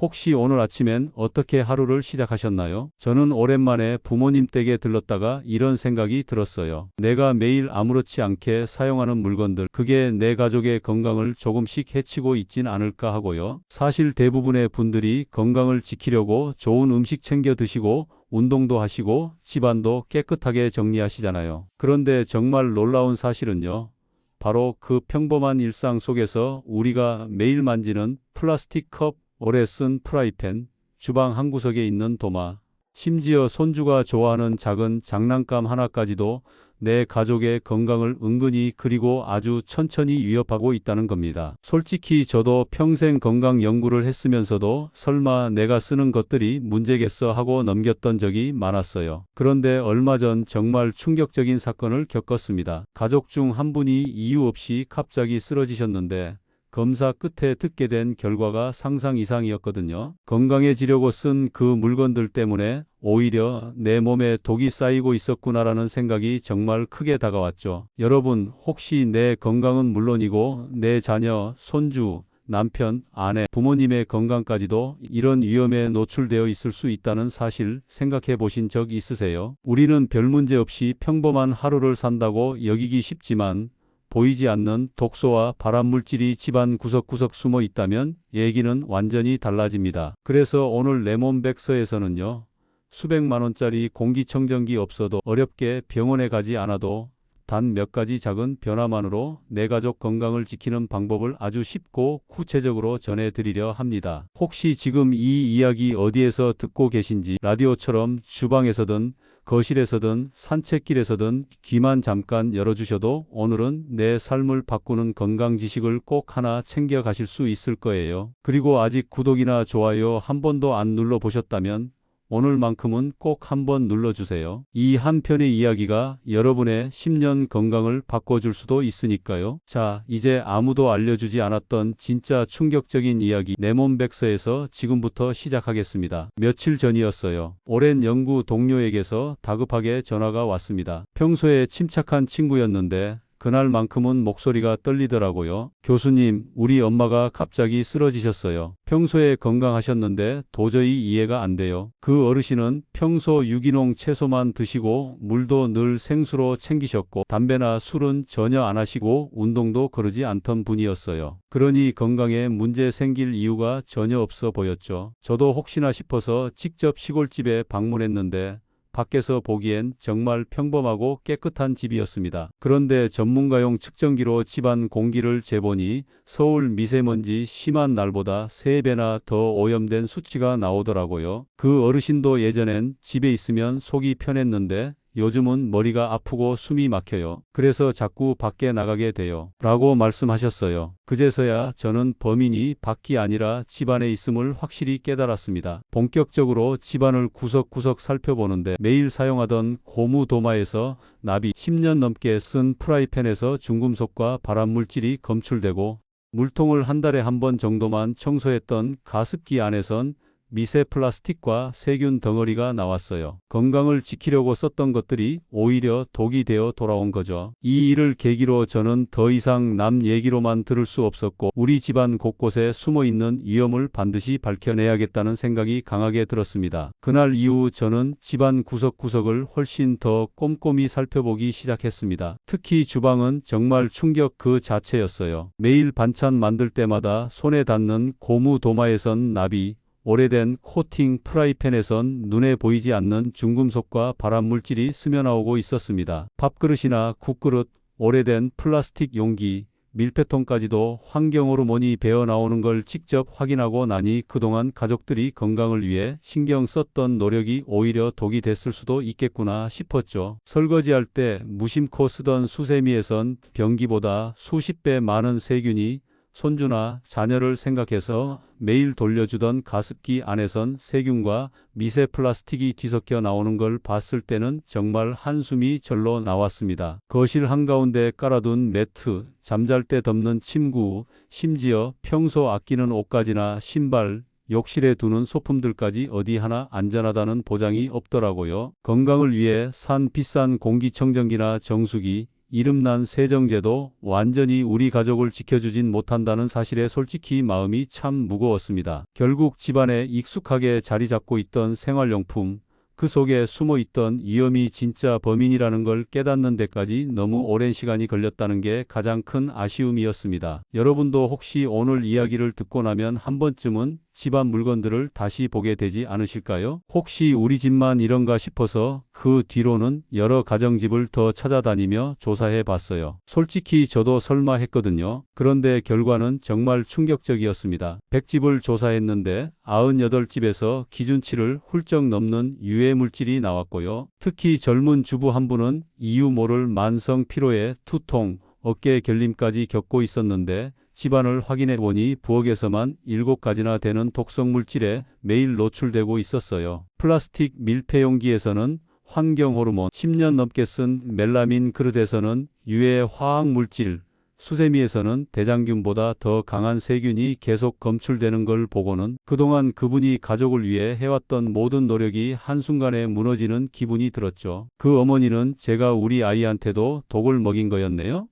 혹시 오늘 아침엔 어떻게 하루를 시작하셨나요? 저는 오랜만에 부모님 댁에 들렀다가 이런 생각이 들었어요. 내가 매일 아무렇지 않게 사용하는 물건들, 그게 내 가족의 건강을 조금씩 해치고 있진 않을까 하고요. 사실 대부분의 분들이 건강을 지키려고 좋은 음식 챙겨 드시고 운동도 하시고 집안도 깨끗하게 정리하시잖아요. 그런데 정말 놀라운 사실은요. 바로 그 평범한 일상 속에서 우리가 매일 만지는 플라스틱 컵, 오래 쓴 프라이팬, 주방 한 구석에 있는 도마, 심지어 손주가 좋아하는 작은 장난감 하나까지도 내 가족의 건강을 은근히 그리고 아주 천천히 위협하고 있다는 겁니다. 솔직히 저도 평생 건강 연구를 했으면서도 설마 내가 쓰는 것들이 문제겠어 하고 넘겼던 적이 많았어요. 그런데 얼마 전 정말 충격적인 사건을 겪었습니다. 가족 중 한 분이 이유 없이 갑자기 쓰러지셨는데 검사 끝에 듣게 된 결과가 상상 이상이었거든요. 건강해지려고 쓴 그 물건들 때문에 오히려 내 몸에 독이 쌓이고 있었구나라는 생각이 정말 크게 다가왔죠. 여러분, 혹시 내 건강은 물론이고 내 자녀, 손주, 남편, 아내, 부모님의 건강까지도 이런 위험에 노출되어 있을 수 있다는 사실 생각해 보신 적 있으세요? 우리는 별 문제 없이 평범한 하루를 산다고 여기기 쉽지만 보이지 않는 독소와 발암물질이 집안 구석구석 숨어 있다면 얘기는 완전히 달라집니다. 그래서 오늘 레몬백서에서는요. 수백만 원짜리 공기청정기 없어도 어렵게 병원에 가지 않아도 단 몇 가지 작은 변화만으로 내 가족 건강을 지키는 방법을 아주 쉽고 구체적으로 전해드리려 합니다. 혹시 지금 이 이야기 어디에서 듣고 계신지 라디오처럼 주방에서든 거실에서든 산책길에서든 귀만 잠깐 열어주셔도 오늘은 내 삶을 바꾸는 건강 지식을 꼭 하나 챙겨 가실 수 있을 거예요. 그리고 아직 구독이나 좋아요 한 번도 안 눌러 보셨다면 오늘만큼은 꼭 한번 눌러주세요. 이 한 편의 이야기가 여러분의 10년 건강을 바꿔줄 수도 있으니까요. 자, 이제 아무도 알려주지 않았던 진짜 충격적인 이야기 내몬백서에서 지금부터 시작하겠습니다. 며칠 전이었어요. 오랜 연구 동료에게서 다급하게 전화가 왔습니다. 평소에 침착한 친구였는데 그날만큼은 목소리가 떨리더라고요. 교수님, 우리 엄마가 갑자기 쓰러지셨어요. 평소에 건강하셨는데 도저히 이해가 안 돼요. 그 어르신은 평소 유기농 채소만 드시고 물도 늘 생수로 챙기셨고 담배나 술은 전혀 안 하시고 운동도 그러지 않던 분이었어요. 그러니 건강에 문제 생길 이유가 전혀 없어 보였죠. 저도 혹시나 싶어서 직접 시골집에 방문했는데 밖에서 보기엔 정말 평범하고 깨끗한 집이었습니다. 그런데 전문가용 측정기로 집안 공기를 재보니 서울 미세먼지 심한 날보다 3배나 더 오염된 수치가 나오더라고요. 그 어르신도 예전엔 집에 있으면 속이 편했는데 요즘은 머리가 아프고 숨이 막혀요. 그래서 자꾸 밖에 나가게 돼요. 라고 말씀하셨어요. 그제서야 저는 범인이 밖이 아니라 집안에 있음을 확실히 깨달았습니다. 본격적으로 집안을 구석구석 살펴보는데 매일 사용하던 고무 도마에서 납이 10년 넘게 쓴 프라이팬에서 중금속과 발암물질이 검출되고 물통을 한 달에 한 번 정도만 청소했던 가습기 안에선 미세 플라스틱과 세균 덩어리가 나왔어요. 건강을 지키려고 썼던 것들이 오히려 독이 되어 돌아온 거죠. 이 일을 계기로 저는 더 이상 남 얘기로만 들을 수 없었고 우리 집안 곳곳에 숨어 있는 위험을 반드시 밝혀내야겠다는 생각이 강하게 들었습니다. 그날 이후 저는 집안 구석구석을 훨씬 더 꼼꼼히 살펴보기 시작했습니다. 특히 주방은 정말 충격 그 자체였어요. 매일 반찬 만들 때마다 손에 닿는 고무 도마에선 납이 오래된 코팅 프라이팬에선 눈에 보이지 않는 중금속과 발암물질이 스며나오고 있었습니다. 밥그릇이나 국그릇, 오래된 플라스틱 용기, 밀폐통까지도 환경호르몬이 배어 나오는 걸 직접 확인하고 나니 그동안 가족들이 건강을 위해 신경 썼던 노력이 오히려 독이 됐을 수도 있겠구나 싶었죠. 설거지할 때 무심코 쓰던 수세미에선 변기보다 수십 배 많은 세균이 손주나 자녀를 생각해서 매일 돌려주던 가습기 안에선 세균과 미세 플라스틱이 뒤섞여 나오는 걸 봤을 때는 정말 한숨이 절로 나왔습니다. 거실 한가운데 깔아둔 매트, 잠잘 때 덮는 침구, 심지어 평소 아끼는 옷가지나 신발, 욕실에 두는 소품들까지 어디 하나 안전하다는 보장이 없더라고요. 건강을 위해 산 비싼 공기청정기나 정수기, 이름난 세정제도 완전히 우리 가족을 지켜주진 못한다는 사실에 솔직히 마음이 참 무거웠습니다. 결국 집안에 익숙하게 자리 잡고 있던 생활용품, 그 속에 숨어 있던 위험이 진짜 범인이라는 걸 깨닫는 데까지 너무 오랜 시간이 걸렸다는 게 가장 큰 아쉬움이었습니다. 여러분도 혹시 오늘 이야기를 듣고 나면 한 번쯤은 집안 물건들을 다시 보게 되지 않으실까요? 혹시 우리 집만 이런가 싶어서 그 뒤로는 여러 가정집을 더 찾아다니며 조사해 봤어요. 솔직히 저도 설마 했거든요. 그런데 결과는 정말 충격적이었습니다. 100집을 조사했는데 98집에서 기준치를 훌쩍 넘는 유해 물질이 나왔고요. 특히 젊은 주부 한 분은 이유 모를 만성 피로에 투통, 어깨 결림까지 겪고 있었는데 집안을 확인해 보니 부엌에서만 7가지나 되는 독성 물질에 매일 노출되고 있었어요. 플라스틱 밀폐용기에서는 환경 호르몬, 10년 넘게 쓴 멜라민 그릇에서는 유해 화학 물질, 수세미에서는 대장균보다 더 강한 세균이 계속 검출되는 걸 보고는 그동안 그분이 가족을 위해 해왔던 모든 노력이 한순간에 무너지는 기분이 들었죠. 그 어머니는 제가 우리 아이한테도 독을 먹인 거였네요?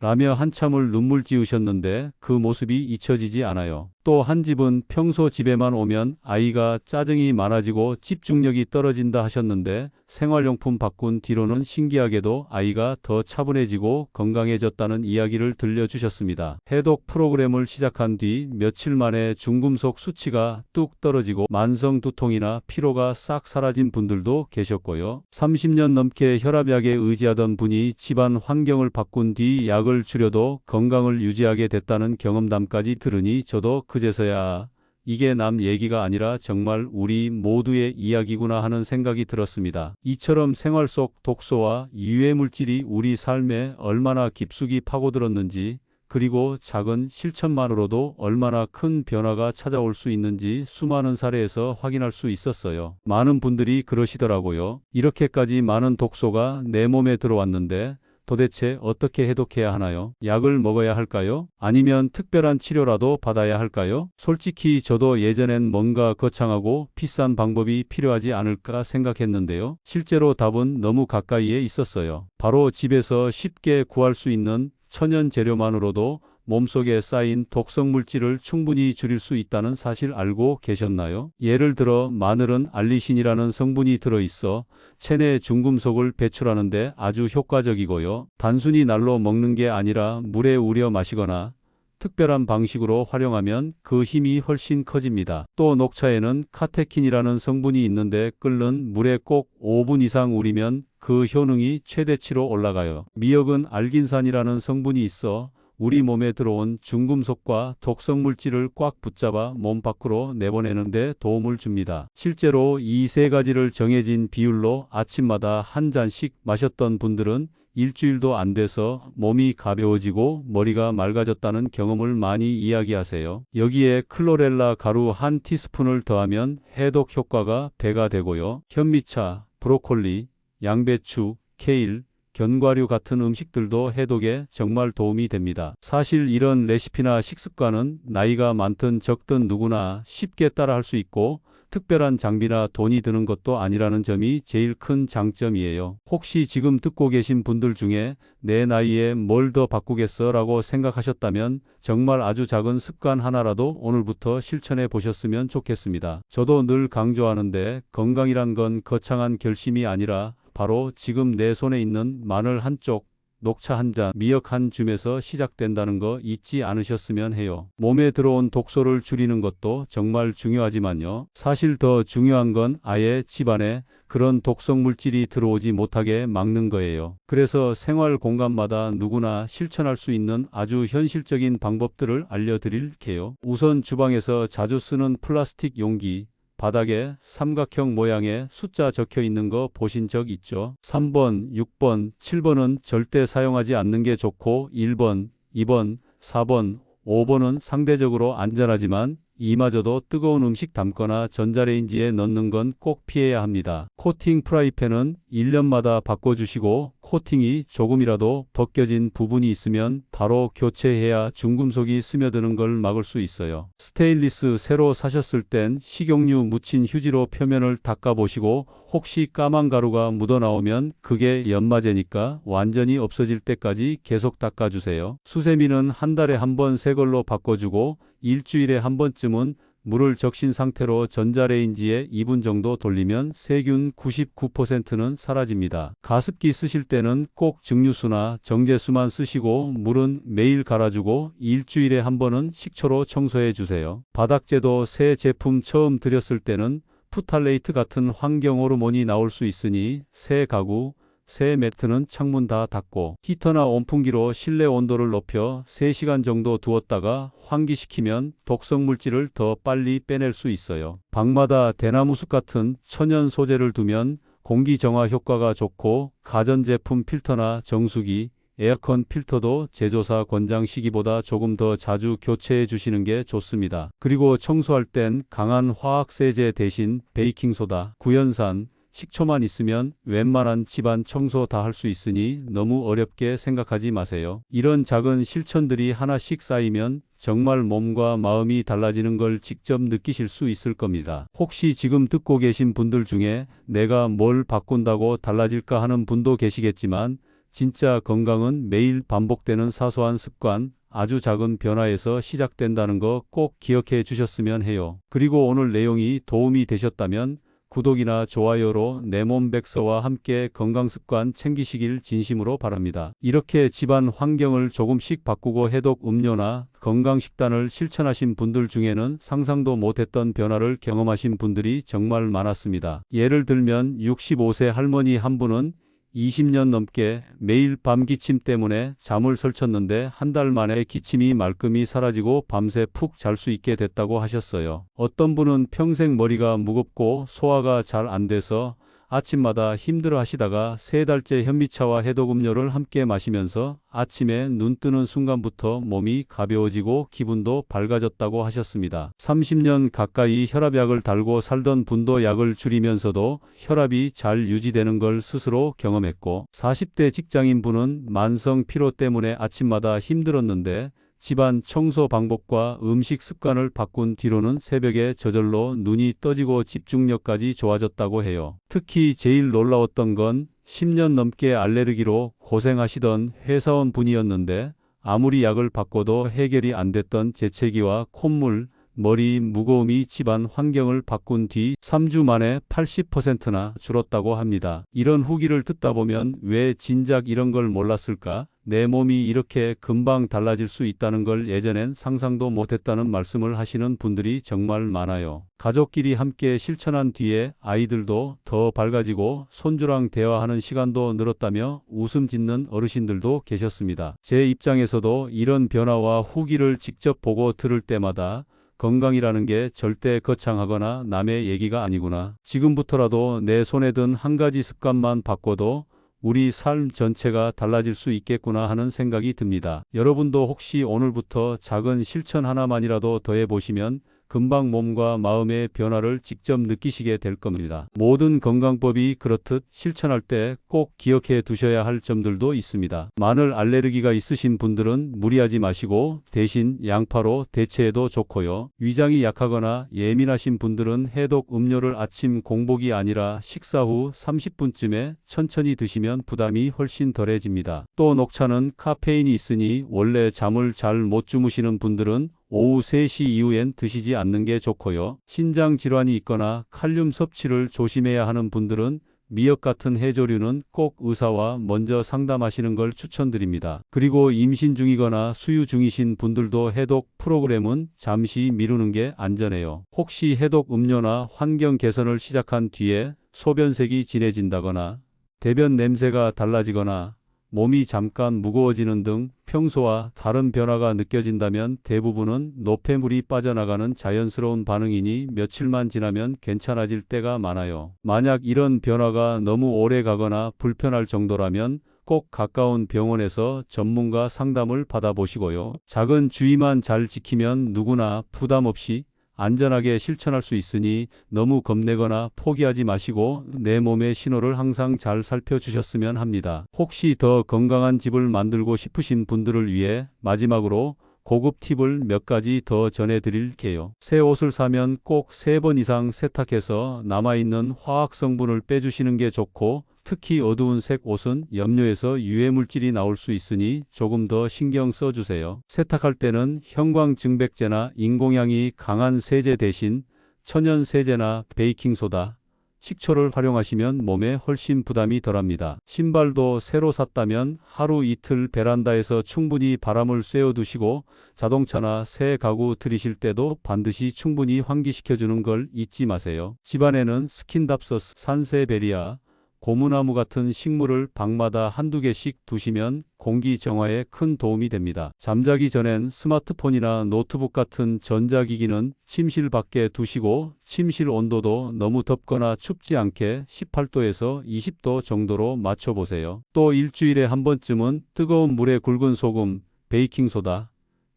라며 한참을 눈물 지으셨는데 그 모습이 잊혀지지 않아요. 또 한 집은 평소 집에만 오면 아이가 짜증이 많아지고 집중력이 떨어진다 하셨는데 생활용품 바꾼 뒤로는 신기하게도 아이가 더 차분해지고 건강해졌다는 이야기를 들려주셨습니다. 해독 프로그램을 시작한 뒤 며칠 만에 중금속 수치가 뚝 떨어지고 만성 두통이나 피로가 싹 사라진 분들도 계셨고요. 30년 넘게 혈압약에 의지하던 분이 집안 환경을 바꾼 뒤 약을 줄여도 건강을 유지하게 됐다는 경험담까지 들으니 저도 그제서야 이게 남 얘기가 아니라 정말 우리 모두의 이야기구나 하는 생각이 들었습니다. 이처럼 생활 속 독소와 유해 물질이 우리 삶에 얼마나 깊숙이 파고들었는지 그리고 작은 실천만으로도 얼마나 큰 변화가 찾아올 수 있는지 수많은 사례에서 확인할 수 있었어요. 많은 분들이 그러시더라고요. 이렇게까지 많은 독소가 내 몸에 들어왔는데 도대체 어떻게 해독해야 하나요? 약을 먹어야 할까요? 아니면 특별한 치료라도 받아야 할까요? 솔직히 저도 예전엔 뭔가 거창하고 비싼 방법이 필요하지 않을까 생각했는데요. 실제로 답은 너무 가까이에 있었어요. 바로 집에서 쉽게 구할 수 있는 천연 재료만으로도 몸속에 쌓인 독성 물질을 충분히 줄일 수 있다는 사실 알고 계셨나요? 예를 들어 마늘은 알리신이라는 성분이 들어있어 체내 중금속을 배출하는데 아주 효과적이고요. 단순히 날로 먹는 게 아니라 물에 우려 마시거나 특별한 방식으로 활용하면 그 힘이 훨씬 커집니다. 또 녹차에는 카테킨이라는 성분이 있는데 끓는 물에 꼭 5분 이상 우리면 그 효능이 최대치로 올라가요. 미역은 알긴산이라는 성분이 있어 우리 몸에 들어온 중금속과 독성 물질을 꽉 붙잡아 몸 밖으로 내보내는데 도움을 줍니다. 실제로 이 세 가지를 정해진 비율로 아침마다 한 잔씩 마셨던 분들은 일주일도 안 돼서 몸이 가벼워지고 머리가 맑아졌다는 경험을 많이 이야기하세요. 여기에 클로렐라 가루 한 티스푼을 더하면 해독 효과가 배가 되고요. 현미차, 브로콜리, 양배추, 케일, 견과류 같은 음식들도 해독에 정말 도움이 됩니다. 사실 이런 레시피나 식습관은 나이가 많든 적든 누구나 쉽게 따라할 수 있고 특별한 장비나 돈이 드는 것도 아니라는 점이 제일 큰 장점이에요. 혹시 지금 듣고 계신 분들 중에 내 나이에 뭘 더 바꾸겠어 라고 생각하셨다면 정말 아주 작은 습관 하나라도 오늘부터 실천해 보셨으면 좋겠습니다. 저도 늘 강조하는데 건강이란 건 거창한 결심이 아니라 바로 지금 내 손에 있는 마늘 한 쪽, 녹차 한 잔, 미역 한 줌에서 시작된다는 거 잊지 않으셨으면 해요. 몸에 들어온 독소를 줄이는 것도 정말 중요하지만요. 사실 더 중요한 건 아예 집안에 그런 독성 물질이 들어오지 못하게 막는 거예요. 그래서 생활 공간마다 누구나 실천할 수 있는 아주 현실적인 방법들을 알려드릴게요. 우선 주방에서 자주 쓰는 플라스틱 용기, 바닥에 삼각형 모양의 숫자 적혀 있는 거 보신 적 있죠? 3번, 6번, 7번은 절대 사용하지 않는 게 좋고 1번, 2번, 4번, 5번은 상대적으로 안전하지만 이마저도 뜨거운 음식 담거나 전자레인지에 넣는 건 꼭 피해야 합니다. 코팅 프라이팬은 1년마다 바꿔주시고 코팅이 조금이라도 벗겨진 부분이 있으면 바로 교체해야 중금속이 스며드는 걸 막을 수 있어요. 스테인리스 새로 사셨을 땐 식용유 묻힌 휴지로 표면을 닦아보시고 혹시 까만 가루가 묻어나오면 그게 연마제니까 완전히 없어질 때까지 계속 닦아주세요. 수세미는 한 달에 한 번 새 걸로 바꿔주고 일주일에 한 번쯤은 물을 적신 상태로 전자레인지에 2분 정도 돌리면 세균 99%는 사라집니다. 가습기 쓰실 때는 꼭 증류수나 정제수만 쓰시고 물은 매일 갈아주고 일주일에 한 번은 식초로 청소해 주세요. 바닥재도 새 제품 처음 들였을 때는 푸탈레이트 같은 환경 호르몬이 나올 수 있으니 새 가구, 새 매트는 창문 다 닫고 히터나 온풍기로 실내 온도를 높여 3시간 정도 두었다가 환기시키면 독성 물질을 더 빨리 빼낼 수 있어요. 방마다 대나무숲 같은 천연 소재를 두면 공기 정화 효과가 좋고 가전제품 필터나 정수기, 에어컨 필터도 제조사 권장 시기보다 조금 더 자주 교체해 주시는 게 좋습니다. 그리고 청소할 땐 강한 화학 세제 대신 베이킹소다, 구연산, 식초만 있으면 웬만한 집안 청소 다 할 수 있으니 너무 어렵게 생각하지 마세요. 이런 작은 실천들이 하나씩 쌓이면 정말 몸과 마음이 달라지는 걸 직접 느끼실 수 있을 겁니다. 혹시 지금 듣고 계신 분들 중에 내가 뭘 바꾼다고 달라질까 하는 분도 계시겠지만 진짜 건강은 매일 반복되는 사소한 습관, 아주 작은 변화에서 시작된다는 거 꼭 기억해 주셨으면 해요. 그리고 오늘 내용이 도움이 되셨다면 구독이나 좋아요로 내 몸 백서와 함께 건강 습관 챙기시길 진심으로 바랍니다. 이렇게 집안 환경을 조금씩 바꾸고 해독 음료나 건강 식단을 실천하신 분들 중에는 상상도 못했던 변화를 경험하신 분들이 정말 많았습니다. 예를 들면 65세 할머니 한 분은 20년 넘게 매일 밤 기침 때문에 잠을 설쳤는데 한 달 만에 기침이 말끔히 사라지고 밤새 푹 잘 수 있게 됐다고 하셨어요. 어떤 분은 평생 머리가 무겁고 소화가 잘 안 돼서 아침마다 힘들어 하시다가 세 달째 현미차와 해독음료를 함께 마시면서 아침에 눈 뜨는 순간부터 몸이 가벼워지고 기분도 밝아졌다고 하셨습니다. 30년 가까이 혈압약을 달고 살던 분도 약을 줄이면서도 혈압이 잘 유지되는 걸 스스로 경험했고 40대 직장인 분은 만성 피로 때문에 아침마다 힘들었는데 집안 청소 방법과 음식 습관을 바꾼 뒤로는 새벽에 저절로 눈이 떠지고 집중력까지 좋아졌다고 해요. 특히 제일 놀라웠던 건 10년 넘게 알레르기로 고생하시던 회사원 분이었는데 아무리 약을 바꿔도 해결이 안 됐던 재채기와 콧물, 머리 무거움이 집안 환경을 바꾼 뒤 3주 만에 80%나 줄었다고 합니다. 이런 후기를 듣다 보면 왜 진작 이런 걸 몰랐을까? 내 몸이 이렇게 금방 달라질 수 있다는 걸 예전엔 상상도 못했다는 말씀을 하시는 분들이 정말 많아요. 가족끼리 함께 실천한 뒤에 아이들도 더 밝아지고 손주랑 대화하는 시간도 늘었다며 웃음 짓는 어르신들도 계셨습니다. 제 입장에서도 이런 변화와 후기를 직접 보고 들을 때마다 건강이라는 게 절대 거창하거나 남의 얘기가 아니구나. 지금부터라도 내 손에 든 한 가지 습관만 바꿔도 우리 삶 전체가 달라질 수 있겠구나 하는 생각이 듭니다. 여러분도 혹시 오늘부터 작은 실천 하나만이라도 더해 보시면 금방 몸과 마음의 변화를 직접 느끼시게 될 겁니다. 모든 건강법이 그렇듯 실천할 때 꼭 기억해 두셔야 할 점들도 있습니다. 마늘 알레르기가 있으신 분들은 무리하지 마시고 대신 양파로 대체해도 좋고요. 위장이 약하거나 예민하신 분들은 해독 음료를 아침 공복이 아니라 식사 후 30분쯤에 천천히 드시면 부담이 훨씬 덜해집니다. 또 녹차는 카페인이 있으니 원래 잠을 잘 못 주무시는 분들은 오후 3시 이후엔 드시지 않는 게 좋고요. 신장 질환이 있거나 칼륨 섭취를 조심해야 하는 분들은 미역 같은 해조류는 꼭 의사와 먼저 상담하시는 걸 추천드립니다. 그리고 임신 중이거나 수유 중이신 분들도 해독 프로그램은 잠시 미루는 게 안전해요. 혹시 해독 음료나 환경 개선을 시작한 뒤에 소변색이 진해진다거나 대변 냄새가 달라지거나 몸이 잠깐 무거워지는 등 평소와 다른 변화가 느껴진다면 대부분은 노폐물이 빠져나가는 자연스러운 반응이니 며칠만 지나면 괜찮아질 때가 많아요. 만약 이런 변화가 너무 오래 가거나 불편할 정도라면 꼭 가까운 병원에서 전문가 상담을 받아보시고요. 작은 주의만 잘 지키면 누구나 부담 없이 안전하게 실천할 수 있으니 너무 겁내거나 포기하지 마시고 내 몸의 신호를 항상 잘 살펴주셨으면 합니다. 혹시 더 건강한 집을 만들고 싶으신 분들을 위해 마지막으로 고급 팁을 몇 가지 더 전해드릴게요. 새 옷을 사면 꼭 세 번 이상 세탁해서 남아있는 화학 성분을 빼주시는 게 좋고 특히 어두운 색 옷은 염료에서 유해 물질이 나올 수 있으니 조금 더 신경 써주세요. 세탁할 때는 형광증백제나 인공향이 강한 세제 대신 천연 세제나 베이킹소다, 식초를 활용하시면 몸에 훨씬 부담이 덜합니다. 신발도 새로 샀다면 하루 이틀 베란다에서 충분히 바람을 쐬어두시고 자동차나 새 가구 들이실 때도 반드시 충분히 환기시켜주는 걸 잊지 마세요. 집안에는 스킨답서스, 산세베리아, 고무나무 같은 식물을 방마다 한두 개씩 두시면 공기 정화에 큰 도움이 됩니다. 잠자기 전엔 스마트폰이나 노트북 같은 전자기기는 침실 밖에 두시고 침실 온도도 너무 덥거나 춥지 않게 18도에서 20도 정도로 맞춰보세요. 또 일주일에 한 번쯤은 뜨거운 물에 굵은 소금, 베이킹소다,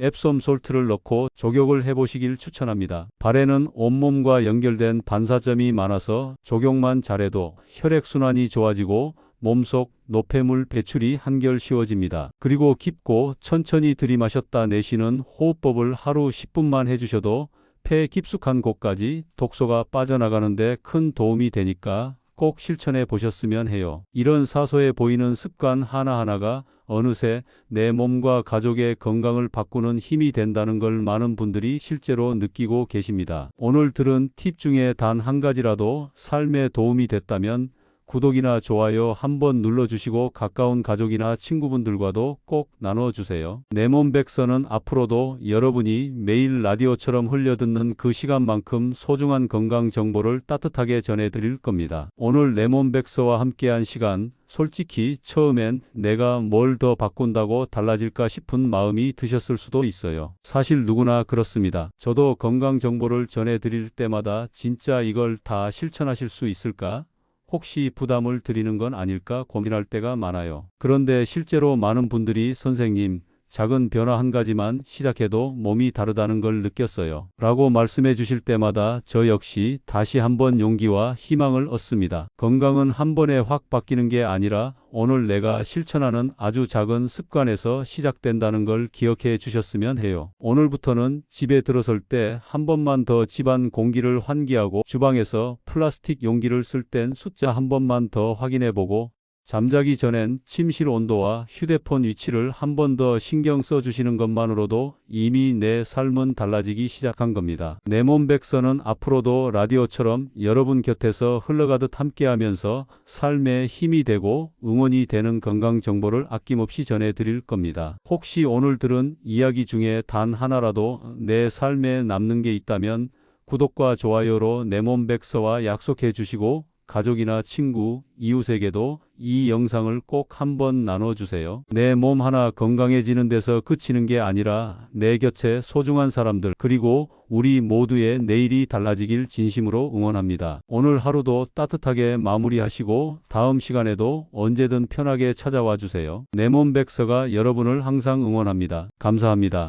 앱솜 솔트를 넣고 조격을 해보시길 추천합니다. 발에는 온몸과 연결된 반사점이 많아서 조격만 잘해도 혈액순환이 좋아지고 몸속 노폐물 배출이 한결 쉬워집니다. 그리고 깊고 천천히 들이마셨다 내쉬는 호흡법을 하루 10분만 해주셔도 폐에 깊숙한 곳까지 독소가 빠져나가는데 큰 도움이 되니까 꼭 실천해 보셨으면 해요. 이런 사소해 보이는 습관 하나하나가 어느새 내 몸과 가족의 건강을 바꾸는 힘이 된다는 걸 많은 분들이 실제로 느끼고 계십니다. 오늘 들은 팁 중에 단 한 가지라도 삶에 도움이 됐다면 구독이나 좋아요 한번 눌러주시고 가까운 가족이나 친구분들과도 꼭 나눠주세요. 내몸 백서는 앞으로도 여러분이 매일 라디오처럼 흘려듣는 그 시간만큼 소중한 건강 정보를 따뜻하게 전해드릴 겁니다. 오늘 내몸 백서와 함께한 시간 솔직히 처음엔 내가 뭘 더 바꾼다고 달라질까 싶은 마음이 드셨을 수도 있어요. 사실 누구나 그렇습니다. 저도 건강 정보를 전해드릴 때마다 진짜 이걸 다 실천하실 수 있을까? 혹시 부담을 드리는 건 아닐까 고민할 때가 많아요. 그런데 실제로 많은 분들이 선생님, 작은 변화 한 가지만 시작해도 몸이 다르다는 걸 느꼈어요. 라고 말씀해 주실 때마다 저 역시 다시 한번 용기와 희망을 얻습니다. 건강은 한 번에 확 바뀌는 게 아니라 오늘 내가 실천하는 아주 작은 습관에서 시작된다는 걸 기억해 주셨으면 해요. 오늘부터는 집에 들어설 때 한 번만 더 집안 공기를 환기하고 주방에서 플라스틱 용기를 쓸 땐 숫자 한 번만 더 확인해 보고 잠자기 전엔 침실 온도와 휴대폰 위치를 한 번 더 신경 써 주시는 것만으로도 이미 내 삶은 달라지기 시작한 겁니다. 내몸 백서는 앞으로도 라디오처럼 여러분 곁에서 흘러가듯 함께하면서 삶에 힘이 되고 응원이 되는 건강 정보를 아낌없이 전해 드릴 겁니다. 혹시 오늘 들은 이야기 중에 단 하나라도 내 삶에 남는 게 있다면 구독과 좋아요로 내 몸 백서와 약속해 주시고 가족이나 친구, 이웃에게도 이 영상을 꼭 한번 나눠주세요. 내 몸 하나 건강해지는 데서 그치는 게 아니라 내 곁에 소중한 사람들, 그리고 우리 모두의 내일이 달라지길 진심으로 응원합니다. 오늘 하루도 따뜻하게 마무리하시고 다음 시간에도 언제든 편하게 찾아와 주세요. 내 몸 백서가 여러분을 항상 응원합니다. 감사합니다.